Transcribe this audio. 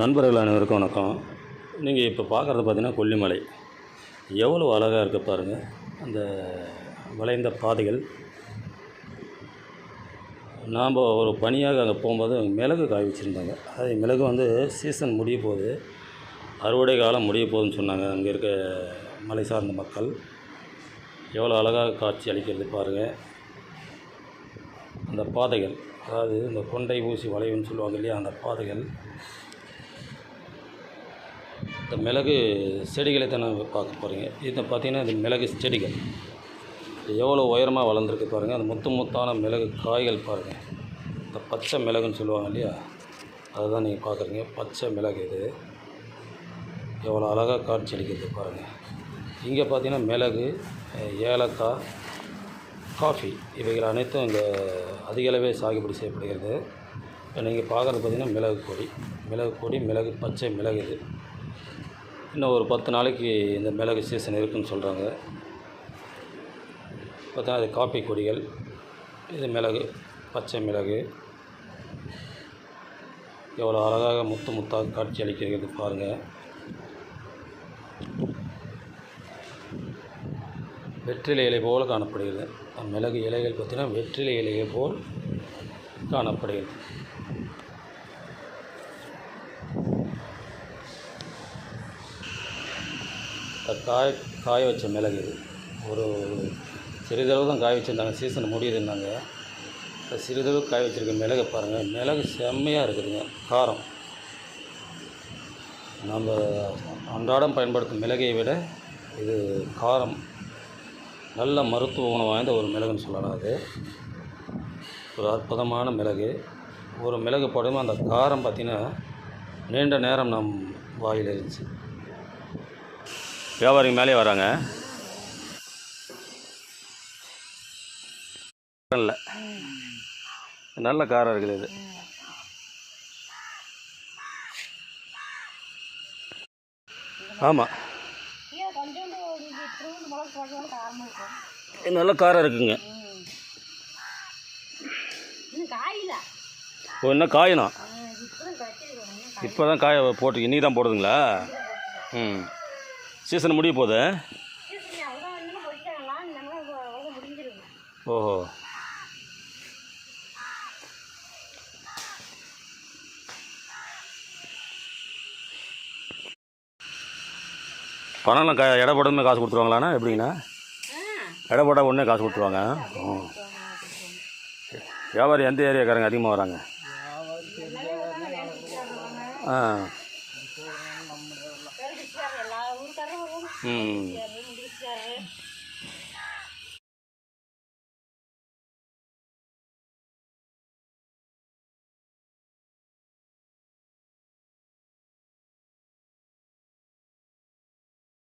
நண்பர்கள் அனைவருக்கும் வணக்கம். நீங்கள் இப்போ பார்க்குறது பார்த்தீங்கன்னா கொல்லிமலை. எவ்வளோ அழகாக இருக்க பாருங்கள் அந்த வளைந்த பாதைகள். நாம் ஒரு பணியாக அங்கே போகும்போது மிளகு காய வச்சுருந்தாங்க. அது மிளகு வந்து சீசன் முடிய போகுது. அறுவடை காலம் முடிய போகுதுன்னு சொன்னாங்க. அங்கே இருக்க மலை சார்ந்த மக்கள். எவ்வளோ அழகாக காட்சி அளிக்கிறது பாருங்கள் அந்த பாதைகள். அதாவது இந்த கொண்டை ஊசி வளைவுன்னு சொல்லுவாங்க இல்லையா? அந்த பாதைகள். இந்த மிளகு செடிகளை தானே பார்க்க போகிறீங்க இதை பார்த்தீங்கன்னா இது மிளகு செடிகள். எவ்வளோ உயரமாக வளர்ந்துருக்கு பாருங்கள் அந்த முத்து முத்தான மிளகு காய்கள் பாருங்கள் இந்த பச்சை மிளகுன்னு சொல்லுவாங்க இல்லையா? அதுதான் நீங்கள் பார்க்குறீங்க. பச்சை மிளகு இது. எவ்வளோ அழகாக காட்சி அளிக்கிறது பாருங்கள் இங்கே பார்த்தீங்கன்னா மிளகு ஏலக்காய் காஃபி இவைகள் அனைத்தும் இங்கே அதிக அளவே சாகுபடி செய்யப்படுகிறது. இப்போ நீங்கள் பார்க்குறது பார்த்தீங்கன்னா மிளகு கொடி மிளகு கொடி மிளகு பச்சை மிளகு இது. இன்னும் ஒரு பத்து நாளைக்கு இந்த மிளகு சீசன் இருக்குன்னு சொல்கிறாங்க பார்த்தா அது காப்பி கொடிகள் இது மிளகு பச்சை மிளகு. எவ்வளோ அழகாக முத்து முத்தாக காட்சி அளிக்கிறது பாருங்கள் வெற்றிலை இலை போல் காணப்படுகிறது. மிளகு இலைகள் பார்த்திங்கன்னா வெற்றிலை இலையை போல் காணப்படுகிறது. காய காய வச்ச மிளகு. ஒரு சிறிதளவு தான் காய வச்சுருந்தாங்க. சீசன் முடியுதுன்னாங்க. சிறிதளவு காய வச்சுருக்க மிளகை பாருங்கள் மிளகு செம்மையாக இருக்குதுங்க. காரம். நம்ம அன்றாடம் பயன்படுத்தும் மிளகை விட இது காரம். நல்ல மருத்துவ குணம் வாய்ந்த ஒரு மிளகுன்னு சொல்லலாம் அது. ஒரு அற்புதமான மிளகு. ஒரு மிளகு போடும்போது அந்த காரம் பார்த்திங்கன்னா நீண்ட நேரம் நம் வாயில் இருந்துச்சு வியாபாரிங்க மேலே வராங்க. இல்லை நல்ல காரம் இருக்குது இது. ஆமாம் இது நல்ல காரம் இருக்குங்க. ஓ என்ன காயணும் இப்போ தான் இப்போ தான் காய போட்டு இன்னி தான் போடுதுங்களா? ம். சீசன் முடிய போகுது. ஓஹோ. பணம்லாம் க எடை போடாமல் காசு கொடுத்துருவாங்களாண்ணா? எப்படிங்கண்ணா? எடை போட்டால் உடனே காசு கொடுத்துருவாங்க. வியாபாரி எந்த ஏரியாக்காரங்க அதிகமாக வராங்க? ஆ. Hmm.